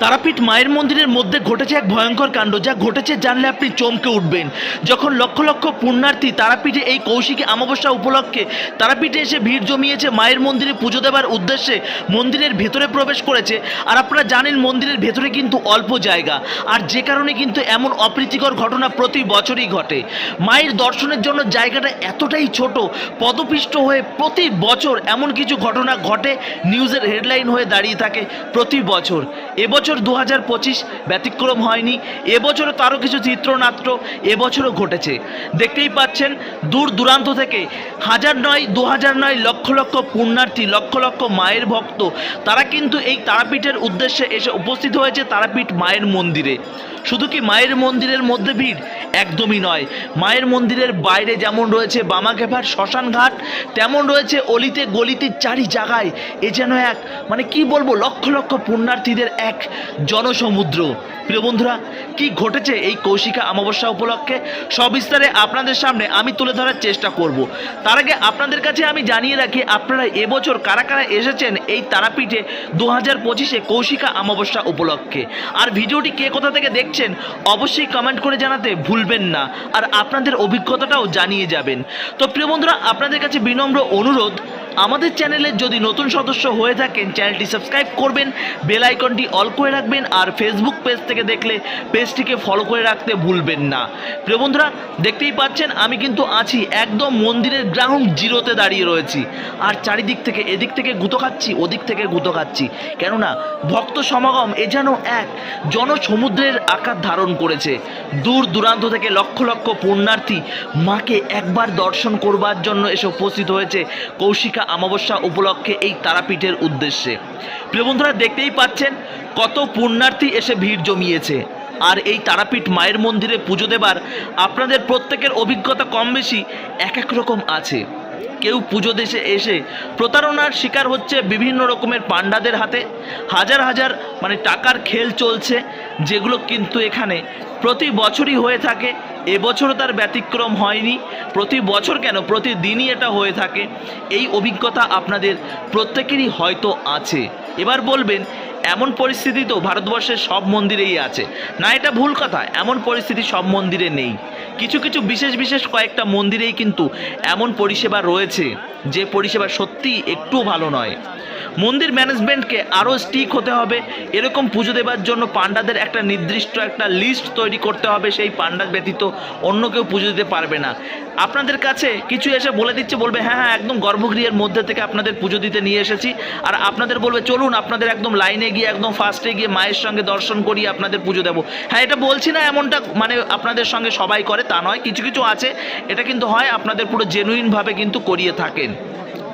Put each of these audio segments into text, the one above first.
তারাপীঠ মায়ের মন্দিরের মধ্যে ঘটেছে এক ভয়ঙ্কর কাণ্ড, যা ঘটেছে জানলে আপনি চমকে উঠবেন। যখন লক্ষ লক্ষ পুণ্যার্থী তারাপীঠে এই কৌশিকী অমাবস্যা উপলক্ষে তারাপীঠে এসে ভিড় জমিয়েছে মায়ের মন্দিরে পুজো দেওয়ার উদ্দেশ্যে মন্দিরের ভেতরে প্রবেশ করেছে। আর আপনারা জানেন মন্দিরের ভেতরে কিন্তু অল্প জায়গা, আর যে কারণে কিন্তু এমন অপ্রীতিকর ঘটনা প্রতি বছরই ঘটে। মায়ের দর্শনের জন্য জায়গাটা এতটাই ছোট, পদপিষ্ট হয়ে প্রতি বছর এমন কিছু ঘটনা ঘটে, নিউজের হেডলাইন হয়ে দাঁড়িয়ে থাকে প্রতি বছর। এবছর দু হাজার পঁচিশ ব্যতিক্রম হয়নি, এবছরও তারও কিছু চিত্রনাট্য এবছরও ঘটেছে। দেখতেই পাচ্ছেন, দূর দূরান্ত থেকে হাজার নয় দু হাজার নয় লক্ষ লক্ষ পুণ্যার্থী, লক্ষ লক্ষ মায়ের ভক্ত, তারা কিন্তু এই তারাপীঠের উদ্দেশ্যে এসে উপস্থিত হয়েছে তারাপীঠ মায়ের মন্দিরে। শুধু কি মায়ের মন্দিরের মধ্যে ভিড়? একদমই নয়। মায়ের মন্দিরের বাইরে যেমন রয়েছে বামাঘেভার শ্মশান ঘাট, তেমন রয়েছে অলিতে গলিতে চারি জায়গায়। এ যেন এক মানে কি বলব, লক্ষ লক্ষ পুণ্যার্থীদের এক জনসমুদ্র। প্রিয় বন্ধুরা, কি ঘটেছে এই কৌশিকা অমাবস্যা উপলক্ষে? সবিস্তারে আপনাদের সামনে আমি তুলে ধরার চেষ্টা করব। তার আগে আপনাদের কাছে আমি জানিয়ে রাখি, আপনারা এবছর কারা কারা এসেছেন এই তারাপীঠে দু হাজার পঁচিশে কৌশিকা অমাবস্যা উপলক্ষে? আর ভিডিওটি কে কোথা থেকে দেখছেন, অবশ্যই কমেন্ট করে জানাতে ভুলবেন না। আর আপনাদের অভিজ্ঞতাটাও জানিয়ে যাবেন। তো প্রিয় বন্ধুরা, আপনাদের কাছে বিনম্র অনুরোধ আমাদের চ্যানেলের যদি নতুন সদস্য হয়ে থাকেন, চ্যানেলটি সাবস্ক্রাইব করবেন, বেল আইকনটি অল করে রাখবেন, আর ফেসবুক পেজ থেকে দেখলে পেজটিকে ফলো করে রাখতে ভুলবেন না। প্রিয় বন্ধুরা, দেখতেই পাচ্ছেন, আমি কিন্তু আছি একদম মন্দিরের গ্রাউন্ড জিরোতে দাঁড়িয়ে রয়েছি। আর চারিদিক থেকে, এদিক থেকে গুঁতো খাচ্ছি, ওদিক থেকে গুঁতো খাচ্ছি। কেননা, ভক্ত সমাগম এ যেন এক জনসমুদ্রের আকার ধারণ করেছে। দূর দূরান্ত থেকে লক্ষ লক্ষ পুণ্যার্থী মাকে একবার দর্শন করবার জন্য এসে উপস্থিত হয়েছে কৌশিকা অমাবস্যা উপলক্ষে এই তারাপীঠের উদ্দেশ্যে। প্রিয় বন্ধুরা, দেখতেই পাচ্ছেন কত পুণ্যার্থী এসে ভিড় জমিয়েছে। আর এই তারাপীঠ মায়ের মন্দিরে পুজো দেবার আপনাদের প্রত্যেকের অভিজ্ঞতা কম বেশি এক এক রকম আছে। কেউ পুজো দেশে এসে প্রতারণার শিকার হচ্ছে বিভিন্ন রকমের পাণ্ডাদের হাতে। হাজার হাজার মানে টাকার খেল চলছে, যেগুলো কিন্তু এখানে প্রতি বছরই হয়ে থাকে। এবছরও তার ব্যতিক্রম হয়নি, প্রতি বছর কেন? প্রতিদিনই এটা হয়ে থাকে। এই অভিজ্ঞতা আপনাদের প্রত্যেকেরই হয়তো আছে। এবার বলবেন, এমন পরিস্থিতি তো ভারতবর্ষের সব মন্দিরেই আছে। না, এটা ভুল কথা। এমন পরিস্থিতি সব মন্দিরে নেই। কিছু কিছু বিশেষ বিশেষ কয়েকটা মন্দিরেই কিন্তু এমন পরিষেবা রয়েছে যে পরিষেবা সত্যি একটু ভালো নয়। মন্দির ম্যানেজমেন্টকে আরও স্টিক হতে হবে। এরকম পুজো দেবার জন্য পাণ্ডাদের একটা নির্দিষ্ট একটা লিস্ট তৈরি করতে হবে, সেই পাণ্ডা ব্যতীত অন্য কেউ পুজো দিতে পারবে না। আপনাদের কাছে কিছু এসে বলে দিচ্ছে, বলবে হ্যাঁ হ্যাঁ একদম গর্ভগৃহের মধ্যে থেকে আপনাদের পুজো দিতে নিয়ে এসেছি। আর আপনাদের বলবে, চলুন, আপনাদের একদম লাইনে গিয়ে, একদম ফার্স্টে গিয়ে মায়ের সঙ্গে দর্শন করিয়ে আপনাদের পুজো দেবো। হ্যাঁ এটা বলছি না এমনটা মানে আপনাদের সঙ্গে সবাই করে, তা নয়, কিছু কিছু আছে। এটা কিন্তু হয়, আপনাদের পুরো জেনুইনভাবে কিন্তু করিয়ে থাকেন।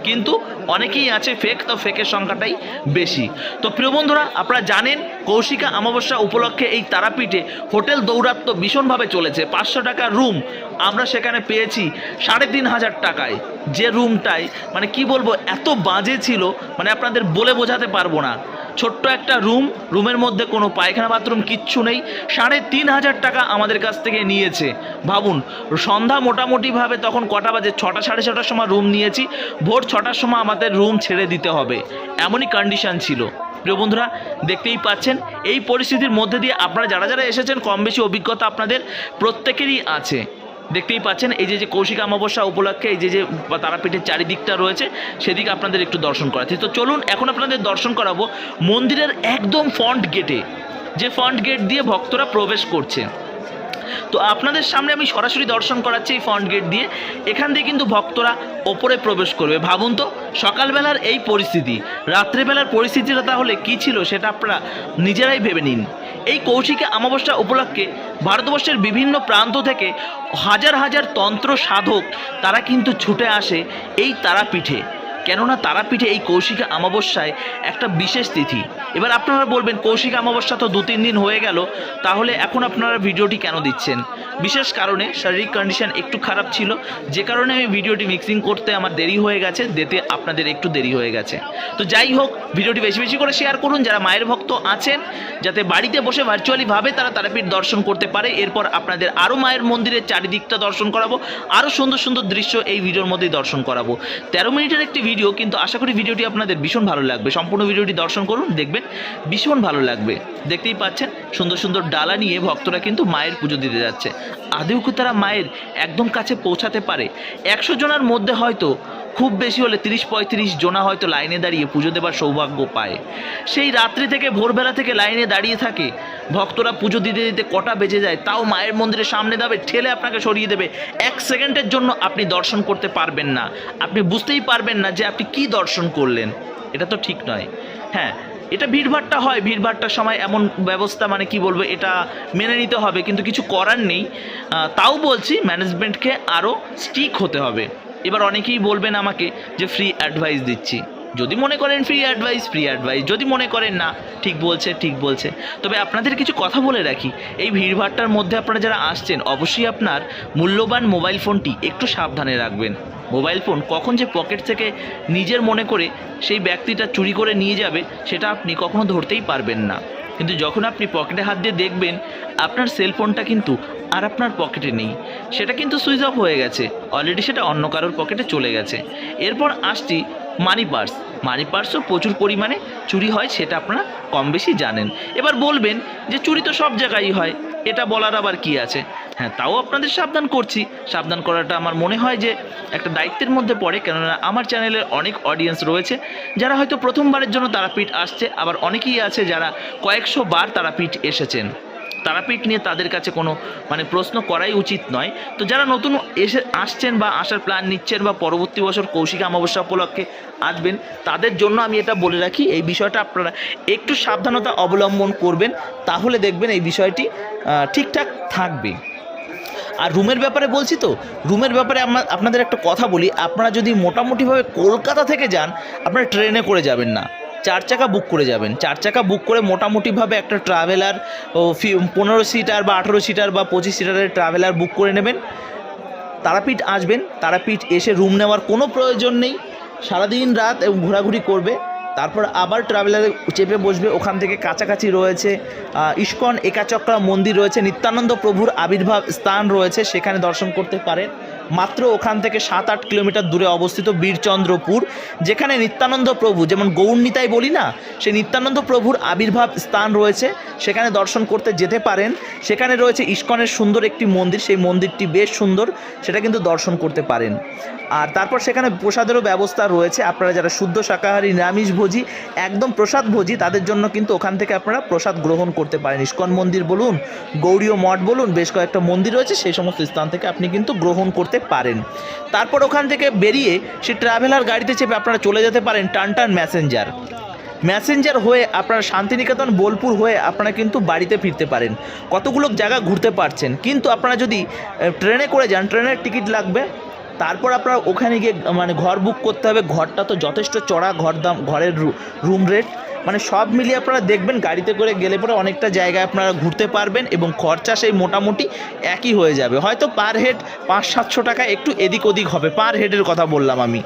কিন্তু অনেকেই আছে ফেক তো ফেকের সংখ্যাটাই বেশি। তো প্রিয় বন্ধুরা, আপনারা জানেন কৌশিকা অমাবস্যা উপলক্ষে এই তারাপীঠে হোটেল দৌরাত্ম ভীষণভাবে চলেছে। পাঁচশো টাকা রুম আমরা সেখানে পেয়েছি সাড়ে তিন হাজার টাকায়। যে রুমটাই মানে কি বলব, এত বাজে ছিল মানে আপনাদের বলে বোঝাতে পারব না। ছোট্ট একটা রুম, রুমের মধ্যে কোনো পায়খানা বাথরুম কিচ্ছু নেই, সাড়ে তিন হাজার টাকা আমাদের কাছ থেকে নিয়েছে। ভাবুন, সন্ধ্যা মোটামুটিভাবে তখন কটা বাজে? ছটা, সাড়ে ছটার সময় রুম নিয়েছি, ভোর ছটার সময় আমাদের রুম ছেড়ে দিতে হবে। এমনই কন্ডিশন ছিল। প্রিয় বন্ধুরা, দেখতেই পাচ্ছেন, এই পরিস্থিতির মধ্যে দিয়ে আপনারা যারা যারা এসেছেন কম বেশি অভিজ্ঞতা আপনাদের প্রত্যেকেরই আছে। দেখতেই পাচ্ছেন, এই যে যে কৌশিক অমাবস্যা উপলক্ষে এই যে যে তারাপীঠের চারিদিকটা রয়েছে, সেদিকে আপনাদের একটু দর্শন করাচ্ছি। তো চলুন, এখন আপনাদের দর্শন করাবো মন্দিরের একদম ফ্রন্ট গেটে যে ফ্রন্ট গেট দিয়ে ভক্তরা প্রবেশ করছে। তো আপনাদের সামনে আমি সরাসরি দর্শন করাচ্ছি এই ফ্রন্ট গেট দিয়ে। এখান দিয়ে কিন্তু ভক্তরা ওপরে প্রবেশ করবে। ভাবুন তো, সকালবেলার এই পরিস্থিতি, রাত্রেবেলার পরিস্থিতিটা তাহলে কী ছিল সেটা আপনারা নিজেরাই ভেবে নিন। এই কৌশিকে অমাবস্যা উপলক্ষে ভারতবর্ষের বিভিন্ন প্রান্ত থেকে হাজার হাজার তন্ত্র সাধক তারা কিন্তু ছুটে আসে এই তারাপীঠে। কেননা তারাপীঠে এই কৌশিকা অমাবস্যায় একটা বিশেষ তিথি। এবার আপনারা বলবেন, কৌশিক অমাবস্যা তো দু তিন দিন হয়ে গেল, তাহলে এখন আপনারা ভিডিওটি কেন দিচ্ছেন? বিশেষ কারণে শারীরিক কন্ডিশন একটু খারাপ ছিল, যে কারণে আমি ভিডিওটি মিক্সিং করতে আমার দেরি হয়ে গেছে, দিতে আপনাদের একটু দেরি হয়ে গেছে। তো যাই হোক, ভিডিওটি বেশি বেশি করে শেয়ার করুন, যারা মায়ের ভক্ত আছেন, যাতে বাড়িতে বসে ভার্চুয়ালিভাবে তারা তারাপীঠ দর্শন করতে পারে। এরপর আপনাদের আরও মায়ের মন্দিরের চারিদিকটা দর্শন করাবো আরও সুন্দর সুন্দর দৃশ্য এই ভিডিওর মধ্যেই দর্শন করাবো। তেরো মিনিটের একটি ভিডিও কিন্তু আশা করি ভিডিওটি আপনাদের ভীষণ ভালো লাগবে। সম্পূর্ণ ভিডিওটি দর্শন করুন, দেখবেন ভীষণ ভালো লাগবে। দেখতেই পাচ্ছেন, সুন্দর সুন্দর ডালা নিয়ে ভক্তরা কিন্তু মায়ের পুজো দিতে যাচ্ছে। আদেও কি তারা মায়ের একদম কাছে পৌঁছাতে পারে? একশো জনের মধ্যে হয়তো খুব বেশি হলে তিরিশ পঁয়ত্রিশ জনা হয়তো লাইনে দাঁড়িয়ে পুজো দেবার সৌভাগ্য পায়। সেই রাত্রি থেকে ভোরবেলা থেকে লাইনে দাঁড়িয়ে থাকে। ভক্তরা পুজো দিতে দিতে কটা বেজে যায়, তাও মায়ের মন্দিরের সামনে যাবে ঠেলে আপনাকে সরিয়ে দেবে। এক সেকেন্ডের জন্য আপনি দর্শন করতে পারবেন না। আপনি বুঝতেই পারবেন না যে আপনি কি দর্শন করলেন। এটা তো ঠিক নয়। হ্যাঁ এটা ভিড়ভাট্টা হয়। ভিড়ভাট্টার সময় এমন ব্যবস্থা মানে কি বলব, এটা মেনে নিতে হবে। কিন্তু কিছু করার নেই। তাও বলছি ম্যানেজমেন্টকে আরও স্টিক হতে হবে। এবার অনেকেই বলবেন আমাকে যে ফ্রি অ্যাডভাইস দিচ্ছি। যদি মনে করেন ফ্রি অ্যাডভাইস ফ্রি অ্যাডভাইস যদি মনে করেন না, ঠিক বলছে ঠিক বলছে। তবে আপনাদের কিছু কথা বলে রাখি। এই ভিড়ভাট্টার মধ্যে আপনারা যারা আসছেন, অবশ্যই আপনার মূল্যবান মোবাইল ফোনটি একটু সাবধানে রাখবেন। মোবাইল ফোন কখন যে পকেট থেকে নিজের মনে করে সেই ব্যক্তিটা চুরি করে নিয়ে যাবে, সেটা আপনি কখনো ধরতেই পারবেন না। কিন্তু যখন আপনি পকেটে হাত দিয়ে দেখবেন, আপনার সেলফোনটা কিন্তু আর আপনার পকেটে নেই। সেটা কিন্তু সুইচ অফ হয়ে গেছে। অলরেডি সেটা অন্য কারোর পকেটে চলে গেছে। এরপর আসছি মানি পার্স মানি পার্সও প্রচুর পরিমাণে চুরি হয়, সেটা আপনারা কম বেশি জানেন। এবার বলবেন যে চুরি তো সব জায়গায় হয়, এটা বলার আবার কি আছে? হ্যাঁ তাও আপনাদের সাবধান করছি। সাবধান করাটা আমার মনে হয় যে একটা দায়িত্বের মধ্যে পড়ে, কেননা আমার চ্যানেলের অনেক অডিয়েন্স রয়েছে। যারা হয়তো প্রথমবারের জন্য তারাপীঠ আসছে, আবার অনেকেই আছে যারা কয়েকশো বার তারাপীঠ এসেছেন। তারাপীঠ নিয়ে তাদের কাছে কোনো মানে প্রশ্ন করাই উচিত নয়। তো যারা নতুন এসে, আসছেন বা আসার প্ল্যান নিচ্ছেন বা পরবর্তী বছর কৌশিক অমাবস্যা উপলক্ষে আসবেন, তাদের জন্য আমি এটা বলে রাখি, এই বিষয়টা আপনারা একটু সাবধানতা অবলম্বন করবেন, তাহলে দেখবেন এই বিষয়টি ঠিকঠাক থাকবে। আর রুমের ব্যাপারে বলছি তো, রুমের ব্যাপারে আমরা আপনাদের একটা কথা বলি, আপনারা যদি মোটামুটিভাবে কলকাতা থেকে যান, আপনারা ট্রেনে করে যাবেন না। চার চাকা বুক করে যাবেন। চার চাকা বুক করে মোটামুটিভাবে একটা ট্রাভেলার পনেরো সিটার বা আঠেরো সিটার বা পঁচিশ সিটারের ট্রাভেলার বুক করে নেবেন। তারাপীঠ আসবেন, তারাপীঠ এসে রুম নেওয়ার কোনো প্রয়োজন নেই। সারাদিন রাত এবং ঘোরাঘুরি করবে। তারপর আবার ট্রাভেলারে চেপে বসবে। ওখান থেকে কাছাকাছি রয়েছে ইস্কন, একাচক্রা মন্দির রয়েছে, নিত্যানন্দ প্রভুর আবির্ভাব স্থান রয়েছে, সেখানে দর্শন করতে পারেন। মাত্র ওখান থেকে সাত আট কিলোমিটার দূরে অবস্থিত বীরচন্দ্রপুর, যেখানে নিত্যানন্দ প্রভু, যেমন গৌরনীতাই বলি না সেই নিত্যানন্দ প্রভুর আবির্ভাব স্থান রয়েছে। সেখানে দর্শন করতে যেতে পারেন। সেখানে রয়েছে ইস্কনের সুন্দর একটি মন্দির, সেই মন্দিরটি বেশ সুন্দর, সেটা কিন্তু দর্শন করতে পারেন। আর তারপর সেখানে প্রসাদেরও ব্যবস্থা রয়েছে। আপনারা যারা শুদ্ধ শাকাহারী, নিরামিষ ভোজি, একদম প্রসাদ ভোজি, তাদের জন্য কিন্তু ওখান থেকে আপনারা প্রসাদ গ্রহণ করতে পারেন। ইস্কন মন্দির বলুন, গৌরীয় মঠ বলুন, বেশ কয়েকটা মন্দির রয়েছে, সেই সমস্ত স্থান থেকে আপনি কিন্তু গ্রহণ করতে পারেন। তারপর ওখান থেকে বেরিয়ে সে ট্রাভেলার গাড়িতে চেপে আপনারা চলে যেতে পারেন টান টান ম্যাসেঞ্জার ম্যাসেঞ্জার হয়ে আপনারা শান্তিনিকেতন, বোলপুর হয়ে আপনারা কিন্তু বাড়িতে ফিরতে পারেন। কতগুলো জায়গা ঘুরতে পারছেন। কিন্তু আপনারা যদি ট্রেনে করে যান, ট্রেনের টিকিট লাগবে। তারপর আপনারা ওখানে গিয়ে মানে ঘর বুক করতে হবে। ঘরটা তো যথেষ্ট চড়া, ঘর দাম, ঘরের রুম রেট মানে সব মিলিয়ে আপনারা দেখবেন, গাড়িতে করে গেলে পরে অনেকটা জায়গায় আপনারা ঘুরতে পারবেন এবং খরচা সেই মোটামুটি একই হয়ে যাবে। হয়তো পার হেড পাঁচ সাতশো টাকা একটু এদিক ওদিক হবে। পার হেডের কথা বললাম আমি।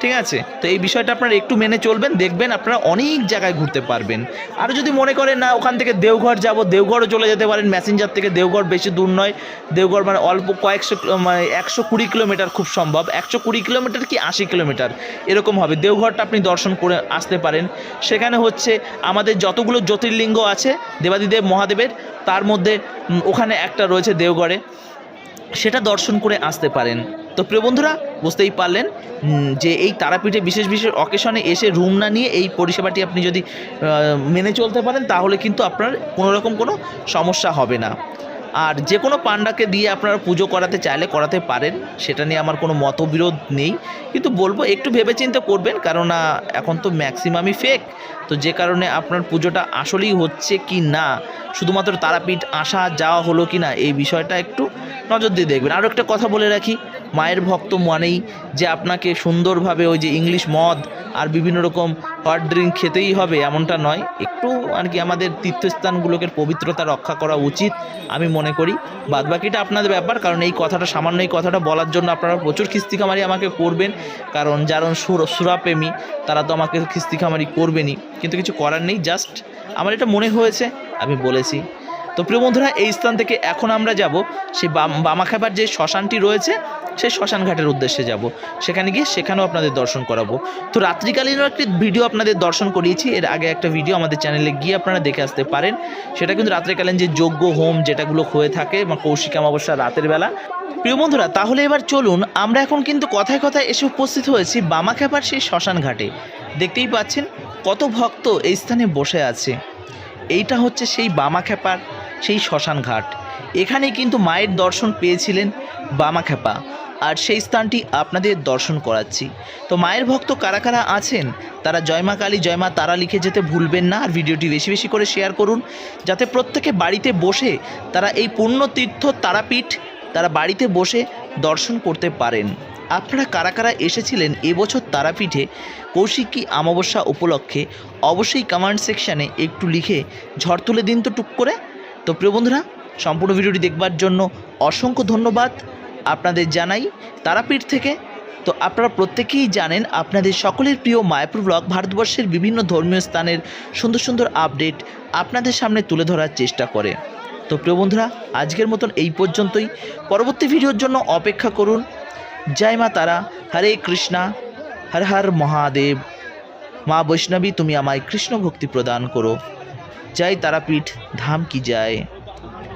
ঠিক আছে? তো এই বিষয়টা আপনারা একটু মেনে চলবেন, দেখবেন আপনারা অনেক জায়গায় ঘুরতে পারবেন। আর যদি মনে করেন, না, ওখান থেকে দেওঘর যাব, দেওঘরও চলে যেতে পারেন ম্যাসেঞ্জার থেকে দেওঘর বেশি দূর নয়। দেওঘর মানে অল্প কয়েকশো মানে একশো কুড়ি কিলোমিটার খুব সম্ভব। একশো কুড়ি কিলোমিটার কি আশি কিলোমিটার? এরকম হবে। দেওঘরটা আপনি দর্শন করে আসতে পারেন। সেখানে হচ্ছে আমাদের যতগুলো জ্যোতির্লিঙ্গ আছে, দেবাদিদেব মহাদেবের, তার মধ্যে ওখানে একটা রয়েছে দেওঘরে। সেটা দর্শন করে আসতে পারেন। তো প্রিয় বন্ধুরা, বুঝতেই পারলেন যে এই তারাপীঠে বিশেষ বিশেষ অকেশনে এসে রুম না নিয়ে এই পরিষেবাটি আপনি যদি মেনে চলতে পারেন, তাহলে কিন্তু আপনার কোনো রকম কোনো সমস্যা হবে না। আর যে কোনো পান্ডাকে দিয়ে আপনারা পুজো করাতে চাইলে করাতে পারেন, সেটা নিয়ে আমার কোনো মতবিরোধ নেই। কিন্তু বলব, একটু ভেবেচিন্তে করবেন কারণ এখন তো ম্যাক্সিমামই ফেক তো যে কারণে আপনার পুজোটা আসলেই হচ্ছে কি না, শুধুমাত্র তারাপীঠ আসা যাওয়া হলো কি না, এই বিষয়টা একটু নজর দিয়ে দেখবেন। আরও একটা কথা বলে রাখি, মায়ের ভক্ত মানেই যে আপনাকে সুন্দরভাবে ওই যে ইংলিশ মদ আর বিভিন্ন রকম হট ড্রিঙ্ক খেতেই হবে, এমনটা নয়। একটু আর কি আমাদের তীর্থস্থানগুলোকে পবিত্রতা রক্ষা করা উচিত, আমি মনে করি। বাদ বাকিটা আপনাদের ব্যাপার, কারণ এই কথাটা, সামান্য এই কথাটা বলার জন্য আপনারা প্রচুর খিস্তিখামারি আমাকে করবেন। কারণ যারা সুর, সুরাপ্রেমী, তারা তো আমাকে খিস্তিখামারি করবেনই। কিন্তু কিছু করার নেই জাস্ট আমার এটা মনে হয়েছে, আমি বলেছি। তো প্রিয় বন্ধুরা, এই স্থান থেকে এখন আমরা যাব সেই বাম- বামাখাবার যে শ্মশানটি রয়েছে, সেই শ্মশান ঘাটের উদ্দেশ্যে যাব। সেখানে গিয়ে সেখানেও আপনাদের দর্শন করাবো। তো রাত্রিকালীনও একটি ভিডিও আপনাদের দর্শন করিয়েছি। এর আগে একটা ভিডিও আমাদের চ্যানেলে গিয়ে আপনারা দেখে আসতে পারেন। সেটা কিন্তু রাত্রিকালীন যে যজ্ঞ, হোম যেটাগুলো হয়ে থাকে বা কৌশিক অমাবস্যা রাতের বেলা। প্রিয় বন্ধুরা, তাহলে এবার চলুন, আমরা এখন কিন্তু কথায় কথায় এসে উপস্থিত হয়েছি বামাখ্যাপার সেই শ্মশান ঘাটে। দেখতেই পাচ্ছেন কত ভক্ত এই স্থানে বসে আছে। এইটা হচ্ছে সেই বামাখ্যাপার সেই শ্মশান ঘাট। এখানে কিন্তু মায়ের দর্শন পেয়েছিলেন বামাখ্যাপা। আর সেই স্থানটি আপনাদের দর্শন করাচ্ছি। তো মায়ের ভক্ত কারা কারা আছেন, তারা জয়মা কালী জয়মা তারা লিখে যেতে ভুলবেন না। আর ভিডিওটি বেশি বেশি করে শেয়ার করুন, যাতে প্রত্যেকে বাড়িতে বসে তারা এই পুণ্যতীর্থ তারাপীঠ, তারা বাড়িতে বসে দর্শন করতে পারেন। আপনারা কারা কারা এসেছিলেন এবছর তারাপীঠে, কৌশিকী অমাবস্যা উপলক্ষে, অবশ্যই কমেন্ট সেকশানে একটু লিখে ঝড় তুলে দিন তো টুক করে। তো প্রিয় বন্ধুরা, সম্পূর্ণ ভিডিওটি দেখবার জন্য অসংখ্য ধন্যবাদ আপনাদের জানাই তারাপীঠ থেকে। তো আপনারা প্রত্যেকেই জানেন, আপনাদের সকলের প্রিয় মায়াপুর ব্লগ ভারতবর্ষের বিভিন্ন ধর্মীয় স্থানের সুন্দর সুন্দর আপডেট আপনাদের সামনে তুলে ধরার চেষ্টা করে। তো প্রিয় বন্ধুরা, আজকের মতন এই পর্যন্তই। পরবর্তী ভিডিওর জন্য অপেক্ষা করুন। জয় মা তারা, হরে কৃষ্ণা, হর হর মহাদেব। মা বৈষ্ণবী, তুমি আমায় কৃষ্ণ ভক্তি প্রদান করো। জয় তারাপীঠ ধাম কি যায়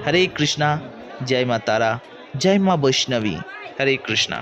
হরে কৃষ্ণা জয় মা তারা জয় মা বৈষ্ণবী হরে কৃষ্ণা